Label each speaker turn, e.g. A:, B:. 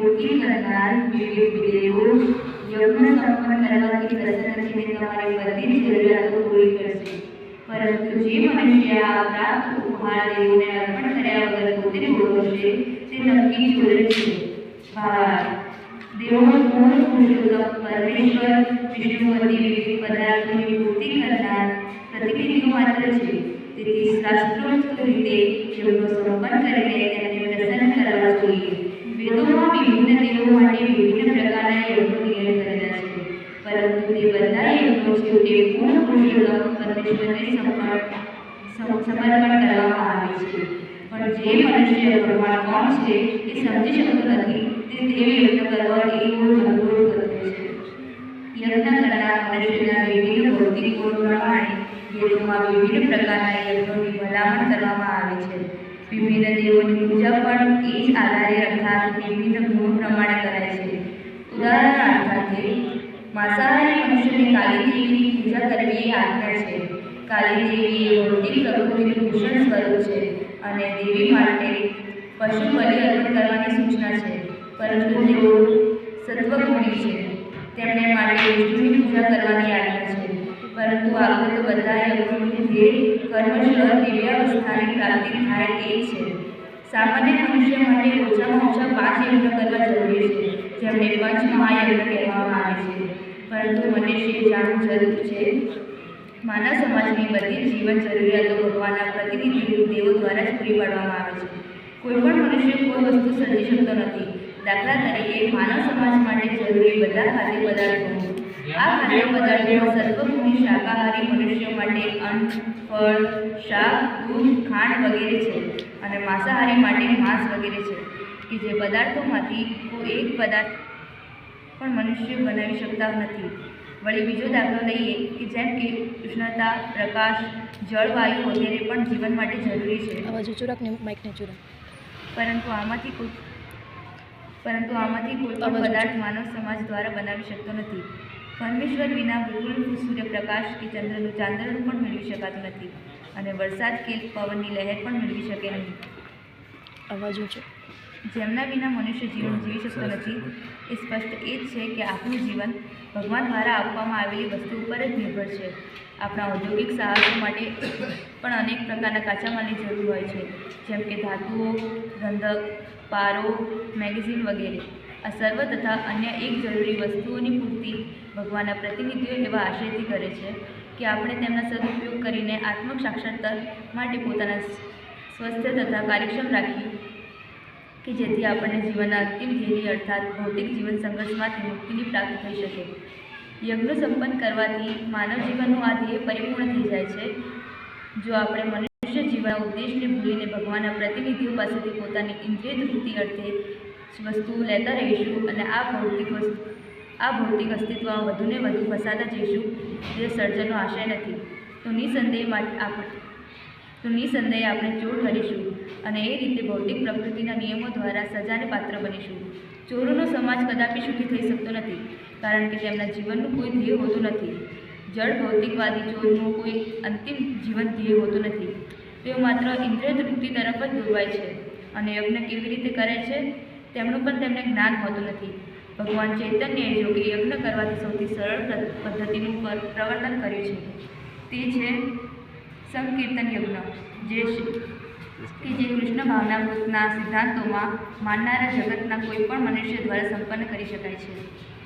A: પૂર્તિ કરનાર વિવિધ દેવો યજ્ઞ સંપન્ન કરવાથી પ્રસન્ન થઈને તમારી બધી જ જરૂરિયાતો પૂરી કરશે પરંતુ જે મનુષ્ય આ પ્રાપ્ત ઉપહાર દેવોને અર્પણ કર્યા વગર પોતે ભોગવશે તે નક્કી ચોર છે ભાર દેવોનો પૂર્ણ પુરુષોત્તમ પરમેશ્વર વિષ્ણુવતી વિવિધ પદાર્થોની પૂર્તિ કરનાર પ્રતિનિધિઓ માત્ર છે તેથી શાસ્ત્રોક્ત રીતે યોગનો સંપન્ન કરીને તેમને પ્રસન્ન કરવા જોઈએ વેદોમાં વિભિન્ન દેવો માટે વિભિન્ન પ્રકારના યોગનો નિયમ કરેલા છે પરંતુ તે બધા યોગનો છેવટે પૂર્ણ પુરુષોત્તમ પરમેશ્વરને સમર્પણ સમ- સમર્પણ કરવામાં આવે છે. પણ જે મનુષ્ય ભગવાન કોણ છે, એ સમજી શકતો નથી. તે દેવી યજ્ઞ કરવા એ બહુ અનુભવ કરે છે યજ્ઞ કરનાર મનુષ્યના વિવિધ ભૌતિક ગુણ પ્રમાણે વેદોમાં વિવિધ પ્રકારના યજ્ઞોની ભલામણ કરવામાં આવે છે. વિભિન્ન દેવોની પૂજા પણ એ જ આધારે અર્થાત વિભિન્ન ગુણો પ્રમાણે કરાય છે. ઉદાહરણ અર્થાત માંસાહારી મનુષ્યની કાલી દેવીની પૂજા કરવી એ આજ્ઞા છે. કાલી દેવી ભૌતિક પ્રકૃતિનું ભૂષણ સ્વરૂપ છે અને દેવી માટે પશુ બલિ અર્પણ કરવાની સૂચના છે, પરંતુ તેઓ સત્વગુણી છે. તેમણે માટે વિષ્ણુની પૂજા કરવાની આજ્ઞા છે, પરંતુ આપણે તો બધા યજ્ઞોનું ધ્યેય કર્મશળ દિવ્યાવસ્થાની પ્રાપ્તિ થાય તે છે. સામાન્ય મનુષ્ય માટે ઓછામાં ઓછા પાંચ યજ્ઞ કરવા જરૂરી છે, જેમને પંચ મહાયજ્ઞ કહેવામાં આવે છે. પરંતુ મને મનુષ્ય જાણવું જરૂર છે માનવ સમાજની બધી જીવન જરૂરિયાતો ભગવાનના પ્રતિનિધિ દેવો દ્વારા જ પૂરી પાડવામાં આવે છે. કોઈ પણ મનુષ્ય કોઈ વસ્તુ સર્જી શકતો નથી. દાખલા તરીકે માનવ સમાજ માટે જરૂરી બધા ખાદ્ય પદાર્થો. આ ખાદ્ય પદાર્થોમાં સર્વભૂમિ શાકાહારી મનુષ્યો માટે અન્ન, ફળ, શાક, દૂધ, ખાંડ વગેરે છે અને માંસાહારી માટે માંસ વગેરે છે કે જે પદાર્થોમાંથી કોઈ એક પદાર્થ પણ મનુષ્ય બનાવી શકતા નથી. વળી બીજો દાખલો લઈએ કે જેમ કે ઉષ્ણતા પ્રકાશ જળવાયુ વગેરે પણ જીવન માટે જરૂરી છે.
B: અવાજ ઊંચો રાખ ને માઇક નીચે રાખ
A: પરંતુ આમાંથી કોઈ પરંતુ આમાંથી કોઈ પણ પદાર્થ માનવ સમાજ દ્વારા બનાવી શકતો નથી. પરમેશ્વર વિના બિલકુલ સૂર્યપ્રકાશ કે ચંદ્રનું ચાંદ્રનું પણ મેળવી શકાતું નથી. અને વરસાદ કે પવનની લહેર પણ મેળવી શકે નહીં.
B: અવાજ છે.
A: જેમના વિના મનુષ્ય જીવન જીવી શકતો નથી એ સ્પષ્ટ એ જ છે કે આપણું જીવન ભગવાન દ્વારા આપવામાં આવેલી વસ્તુ ઉપર જ નિર્ભર છે. આપણા ઔદ્યોગિક સાહસો માટે પણ અનેક પ્રકારના કાચા માલની જરૂર હોય છે. જેમ કે ધાતુઓ ગંધક પારો મેગેઝિન વગેરે. આ સર્વ તથા અન્ય એક જરૂરી વસ્તુઓની પૂર્તિ ભગવાનના પ્રતિનિધિઓ એવા આશયથી કરે છે કે આપણે તેમના સદુપયોગ કરીને આત્મ સાક્ષરતા માટે પોતાના સ્વસ્થ તથા કાર્યક્ષમ રાખી કે જેથી આપણને જીવનના અંતિમ ધ્યેય અર્થાત ભૌતિક જીવન સંઘર્ષમાંથી મુક્તિની પ્રાપ્તિ થઈ શકે. યજ્ઞ સંપન્ન કરવાથી માનવ જીવનનું આ ધ્યેય પરિપૂર્ણ થઈ જાય છે. જો આપણે મનુષ્ય જીવનના ઉદ્દેશને ભૂલીને ભગવાનના પ્રતિનિધિઓ પાસેથી પોતાની ઇન્દ્રિય તૃપ્તિ અર્થે વસ્તુઓ લેતા રહીશું અને આ ભૌતિક વસ્તુ, આ ભૌતિક અસ્તિત્વમાં વધુને વધુ ફસાતા જઈશું જે સર્જનનો આશય નથી. તો નિસંદેહ આપણે તો નિસંદેહે આપણે ચોર ઠરીશું અને એ રીતે ભૌતિક પ્રકૃતિના નિયમો દ્વારા સજાને પાત્ર બનીશું. ચોરોનો સમાજ કદાપી સુખી થઈ શકતો નથી, કારણ કે તેમના જીવનનું કોઈ ધ્યેય હોતું નથી. જળ ભૌતિકવાદી ચોરનું કોઈ અંતિમ જીવન ધ્યેય હોતું નથી. તેઓ માત્ર ઇન્દ્રિય તૃપ્તિ તરફ જ દોરવાય છે અને યજ્ઞ કેવી રીતે કરે છે તેમનું પણ તેમને જ્ઞાન હોતું નથી. ભગવાન ચૈતન્યએ જોકે યજ્ઞ કરવાથી સૌથી સરળ પદ્ધતિનું પ્રવર્તન કર્યું છે. તે છે સંકીર્તન યજ્ઞ જે કે જે કૃષ્ણ ભાવનામૃતના સિદ્ધાંતોમાં માનનારા જગતના કોઈ પણ મનુષ્ય દ્વારા સંપન્ન કરી શકાય છે.